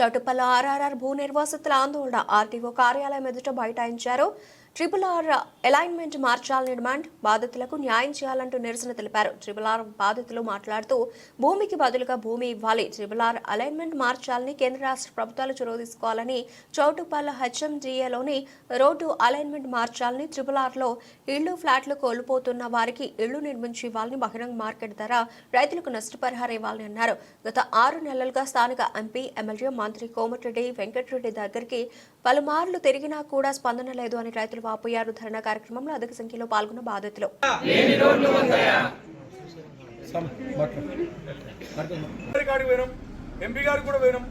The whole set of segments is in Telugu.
చౌటుపల్లి ఆర్ఆర్ఆర్ భూ నిర్వాసితుల ఆందోళన. ఆర్టీఓ కార్యాలయం ఎదుట బైఠాయించారు. ట్రిపుల్ ఆర్ అలైన్మెంట్ మార్చాలని డిమాండ్ బాధితులకు న్యాయం చేయాలంటూ నిరసన తెలిపారు. ట్రిపుల్ ఆర్ బాధితులు మాట్లాడుతూ భూమికి బదులుగా భూమి ఇవ్వాలి. ట్రిపుల్ ఆర్ అలైన్మెంట్ మార్చాలని కేంద్ర రాష్ట్ర ప్రభుత్వాలు చొరవ తీసుకోవాలని చౌటుప్పల హెచ్ఎండిఏలోని రోడ్డు అలైన్మెంట్ మార్చాలని ట్రిపుల్ ఆర్లో ఇళ్ళు ఫ్లాట్లు కోల్పోతున్న వారికి ఇళ్ళు నిర్మించి ఇవ్వాలని బహిరంగ మార్కెట్ ధర రైతులకు నష్టపరిహారం ఇవ్వాలని అన్నారు. గత ఆరు నెలలుగా స్థానిక ఎంపీ ఎమ్మెల్యే మంత్రి కోమటిరెడ్డి వెంకటరెడ్డి దగ్గరికి పలుమార్లు తిరిగినా కూడా స్పందన లేదు అని రైతులు వాపోయారు. ధర్నా కార్యక్రమంలో అధిక సంఖ్యలో పాల్గొన్న బాధితులు. కాడికి పోయినాం ఎంపీ గారు కూడా పోయినాం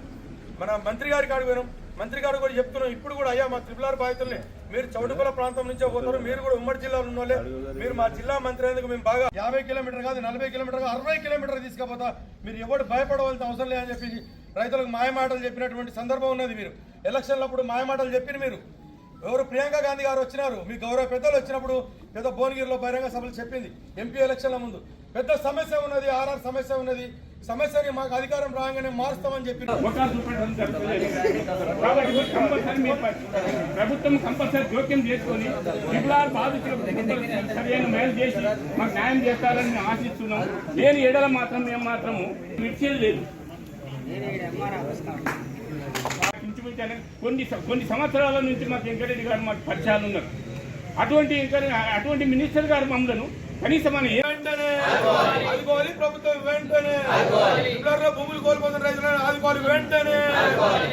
మన మంత్రి గారి కాడికి పోయినాం మంత్రి గారు కూడా చెప్తున్నాం ఇప్పుడు కూడా అయ్యా మా త్రిపులారు బాధితుల్ని మీరు చౌటుపల ప్రాంతం నుంచే పోతారు మీరు కూడా ఉమ్మడి జిల్లాలో ఉన్న వాళ్ళే మీరు మా జిల్లా మంత్రి అయినందుకు మేము బాగా యాభై కిలోమీటర్ కాదు నలభై కిలోమీటర్ అరవై కిలోమీటర్ తీసుకపోతా. మీరు ఎవరు భయపడవలసిన అవసరం లేదని చెప్పి రైతులకు మాయమాటలు చెప్పినటువంటి సందర్భం ఉన్నది మీరు. ఎలక్షన్లప్పుడు మాయమాటలు చెప్పిన మీరు. ఎవరు ప్రియాంక గాంధీ గారు వచ్చినారు? మీ గౌరవ పెద్దలు వచ్చినప్పుడు పెద్ద భువనగిరిలో బహిరంగ సభలు చెప్పింది. ఎంపీ ఎలక్షన్ల ముందు. పెద్ద సమస్య ఉన్నది ఆర్ఆర్ సమస్య ఉన్నది. సమస్యని మాకు అధికారం రాగానే మారుస్తామని చెప్పి కంపల్సరీ ప్రభుత్వం కంపల్సరీ జోక్యం చేసుకొని విప్లవాలు బాధితులకు సరైన మేలు చేసి మాకు న్యాయం చేస్తారని మేము ఆశిస్తున్నాం. లేని ఏడల మాత్రం మేము మాత్రము విడిచేది లేదు. అనే కొన్ని కొన్ని సంవత్సరాల నుంచి మాకు వెంకటరెడ్డి గారు మాకు పరిచయాలు ఉన్నారు. అటువంటి అటువంటి మినిస్టర్ గారు మమ్మల్ని కనీసం మన వెంటనే ఆదుకోవాలి ప్రభుత్వం వెంటనే ఇబ్లార్లో భూములు కోల్పోతున్న రైతులను ఆదుకోవాలి వెంటనే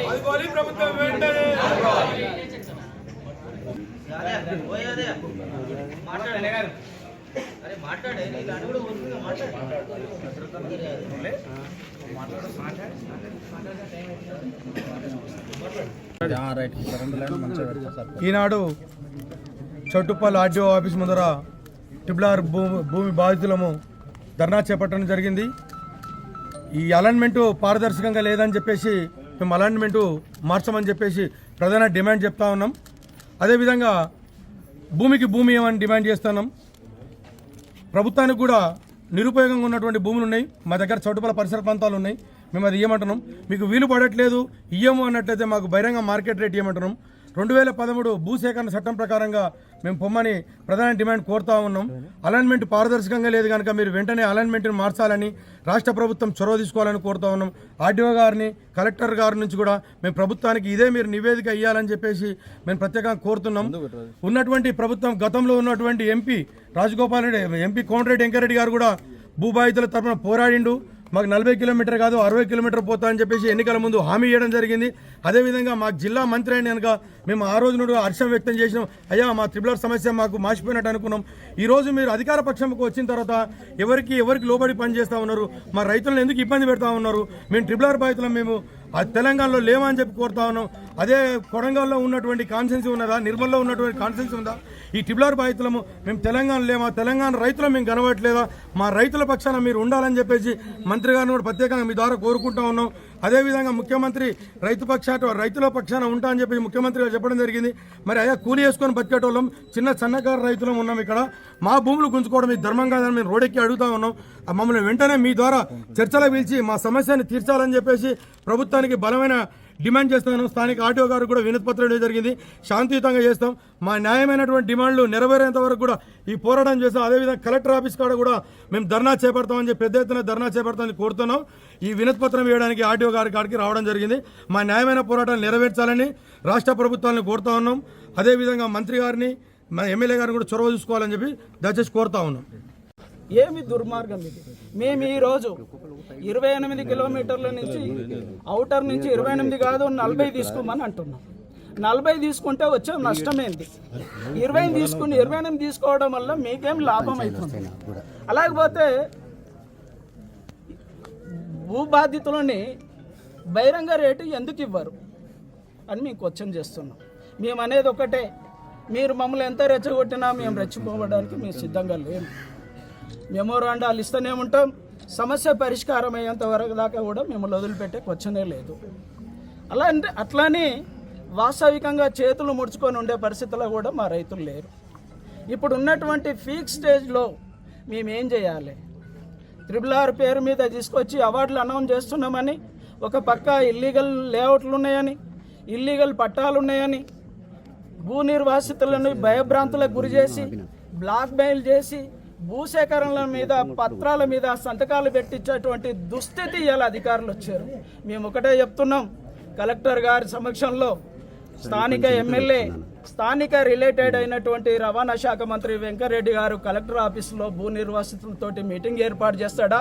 ఆదుకోవాలి ప్రభుత్వం వెంటనే మాట్లాడే. మాట్లాడే. ఈనాడు చౌటుప్పల్ ఆర్డీఓ ఆఫీస్ ముందర టిబ్లార్ భూమి భూమి బాధితులము ధర్నా చేపట్టడం జరిగింది. ఈ అలైన్మెంటు పారదర్శకంగా లేదని చెప్పేసి మేము అలైన్మెంటు మార్చమని చెప్పేసి ప్రధాన డిమాండ్ చెప్తా ఉన్నాం. అదేవిధంగా భూమికి భూమి ఏమని డిమాండ్ చేస్తున్నాం. ప్రభుత్వానికి కూడా నిరుపయోగంగా ఉన్నటువంటి భూములు ఉన్నాయి మా దగ్గర చౌటుపల పరిసర ప్రాంతాలు ఉన్నాయి మేము అది ఇవ్వమంటున్నాం మీకు వీలు పడట్లేదు ఇయ్యము అన్నట్లయితే మాకు బహిరంగ మార్కెట్ రేట్ ఇవ్వమంటున్నాం రెండు వేల పదమూడు భూసేకరణ చట్టం ప్రకారంగా మేము పొమ్మని ప్రధాన డిమాండ్ కోరుతా ఉన్నాం. అలైన్మెంట్ పారదర్శకంగా లేదు కనుక మీరు వెంటనే అలైన్మెంట్ని మార్చాలని రాష్ట్ర ప్రభుత్వం చొరవ తీసుకోవాలని కోరుతా ఉన్నాం. ఆర్డీఓ గారిని కలెక్టర్ గారి నుంచి కూడా మేము ప్రభుత్వానికి ఇదే మీరు నివేదిక ఇవ్వాలని చెప్పేసి మేము ప్రత్యేకంగా కోరుతున్నాం. ఉన్నటువంటి ప్రభుత్వం గతంలో ఉన్నటువంటి ఎంపీ రాజగోపాల్ రెడ్డి ఎంపీ కోమటిరెడ్డి వెంకరెడ్డి గారు కూడా భూబాధితుల తరఫున పోరాడిండు. మాకు నలభై కిలోమీటర్ కాదు అరవై కిలోమీటర్ పోతా అని చెప్పేసి ఎన్నికల ముందు హామీ ఇవ్వడం జరిగింది. అదేవిధంగా మాకు జిల్లా మంత్రి అయిన కనుక మేము ఆ రోజు నుండి హర్షం వ్యక్తం చేసినాం. అయ్యా మా త్రిబులర్ సమస్య మాకు మార్చిపోయినట్టు అనుకున్నాం. ఈరోజు మీరు అధికార పక్షంకు వచ్చిన తర్వాత ఎవరికి ఎవరికి లోబడి పనిచేస్తూ ఉన్నారు? మా రైతులను ఎందుకు ఇబ్బంది పెడతా ఉన్నారు? మేము ట్రిబులర్ బాధితులం మేము అది తెలంగాణలో లేవని చెప్పి కోరుతా ఉన్నాం. అదే కొడంగల్లో ఉన్నటువంటి కాన్సెన్సీ ఉన్నదా? నిర్మల్లో ఉన్నటువంటి కాన్సెన్సీ ఉందా? ఈ టిబ్లార్ బాధితులము మేము తెలంగాణ లేమా? తెలంగాణ రైతులు మేము కనబడట్లేదా? మా రైతుల పక్షాన మీరు ఉండాలని చెప్పేసి మంత్రి గారిని కూడా ప్రత్యేకంగా మీ ద్వారా కోరుకుంటా ఉన్నాం. అదేవిధంగా ముఖ్యమంత్రి రైతు పక్షాట రైతుల పక్షాన ఉంటా అని చెప్పి ముఖ్యమంత్రి గారు చెప్పడం జరిగింది. మరి అయ్యా కూలి వేసుకొని బతికేటోళ్ళం చిన్న సన్నకారు రైతులం ఉన్నాం ఇక్కడ. మా భూములు గుంజుకోవడం ఈ ధర్మం కాదని మేము రోడ్డెక్కి అడుగుతా ఉన్నాం. మమ్మల్ని వెంటనే మీ ద్వారా చర్చలో పిలిచి మా సమస్యను తీర్చాలని చెప్పేసి ప్రభుత్వానికి బలమైన డిమాండ్ చేస్తున్నాను. స్థానిక ఆర్టీఓ గారు కూడా వినతిపత్రం ఇవ్వడం జరిగింది. శాంతియుతంగా చేస్తాం. మా న్యాయమైనటువంటి డిమాండ్లు నెరవేరేంత వరకు కూడా ఈ పోరాటం చేస్తాం. అదేవిధంగా కలెక్టర్ ఆఫీస్ కాడ కూడా మేము ధర్నా చేపడతామని చెప్పి పెద్ద ఎత్తున ధర్నా చేపడతామని కోరుతున్నాం. ఈ వినతిపత్రం వేయడానికి ఆర్టీఓ గారి కాడికి రావడం జరిగింది. మా న్యాయమైన పోరాటాన్ని నెరవేర్చాలని రాష్ట్ర ప్రభుత్వాలను కోరుతా ఉన్నాం. అదేవిధంగా మంత్రి గారిని మా ఎమ్మెల్యే గారిని కూడా చొరవ చూసుకోవాలని చెప్పి దయచేసి కోరుతా ఉన్నాం. ఏమి దుర్మార్గం ఇది? మేము ఈరోజు ఇరవై ఎనిమిది కిలోమీటర్ల నుంచి అవుటర్ నుంచి ఇరవై ఎనిమిది కాదు నలభై తీసుకోమని అంటున్నాం. నలభై తీసుకుంటే వచ్చే నష్టం ఇరవై తీసుకుని ఇరవై ఎనిమిది తీసుకోవడం వల్ల మీకేం లాభం అవుతుంది అలాగపోతే భూ బాధితులని బహిరంగ రేటు ఎందుకు ఇవ్వరు? అని మీకు క్వశ్చన్ చేస్తున్నాం. మేము అనేది ఒకటే. మీరు మమ్మల్ని ఎంత రెచ్చగొట్టినా మేము రెచ్చిపోవడానికి మేము సిద్ధంగా లేము. మెమోరాండాలు ఇస్తూనే ఉంటాం. సమస్య పరిష్కారం అయ్యేంత వరకు దాకా కూడా మిమ్మల్ని వదిలిపెట్టే క్వశ్చనే లేదు. అలా అంటే అట్లానే వాస్తవికంగా చేతులు ముడుచుకొని ఉండే పరిస్థితుల్లో కూడా మా రైతులు లేరు. ఇప్పుడు ఉన్నటువంటి ఫీక్ స్టేజ్లో మేము ఏం చేయాలి? త్రిబుల్ ఆర్ పేరు మీద తీసుకొచ్చి అవార్డులు అనౌన్స్ చేస్తున్నామని ఒక పక్క ఇల్లీగల్ లేఅవుట్లు ఉన్నాయని ఇల్లీగల్ పట్టాలు ఉన్నాయని భూ నిర్వాసితులను భయభ్రాంతులకు గురి చేసి బ్లాక్ మెయిల్ చేసి భూసేకరణల మీద పత్రాల మీద సంతకాలు పెట్టించేటువంటి దుస్థితి ఇలా అధికారులు వచ్చారు? మేము ఒకటే చెప్తున్నాం. కలెక్టర్ గారి సమక్షంలో స్థానిక ఎమ్మెల్యే స్థానిక రిలేటెడ్ అయినటువంటి రవాణా శాఖ మంత్రి వెంకరెడ్డి గారు కలెక్టర్ ఆఫీసులో భూ నిర్వాసితులతోటి మీటింగ్ ఏర్పాటు చేస్తాడా?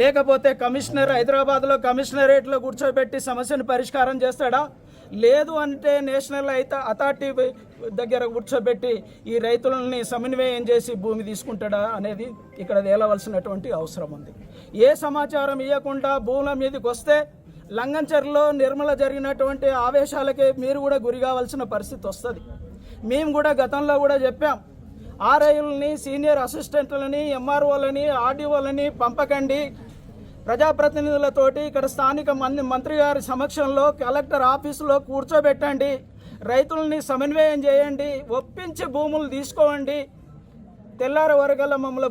లేకపోతే కమిషనర్ హైదరాబాద్లో కమిషనరేట్లో కూర్చోబెట్టి సమస్యను పరిష్కారం చేస్తాడా? లేదు అంటే నేషనల్ అయితే అథారిటీ దగ్గర కూర్చోబెట్టి ఈ రైతులని సమన్వయం చేసి భూమి తీసుకుంటాడా అనేది ఇక్కడ తేలవలసినటువంటి అవసరం ఉంది. ఏ సమాచారం ఇవ్వకుండా భూముల మీదకి వస్తే లంగంచర్లో నిర్మల జరిగినటువంటి ఆవేశాలకే మీరు కూడా గురి కావాల్సిన పరిస్థితి వస్తుంది. మేము కూడా గతంలో కూడా చెప్పాం. ఆర్ఐలని సీనియర్ అసిస్టెంట్లని ఎంఆర్ఓలని ఆర్డీఓలని పంపకండి. ప్రజాప్రతినిధులతోటి ఇక్కడ స్థానిక మంది మంత్రి గారి సమక్షంలో కలెక్టర్ ఆఫీసులో కూర్చోబెట్టండి రైతులని సమన్వయం చేయండి ఒప్పించి భూములు తీసుకోండి. తెల్లారి వరగల మమ్మల్ని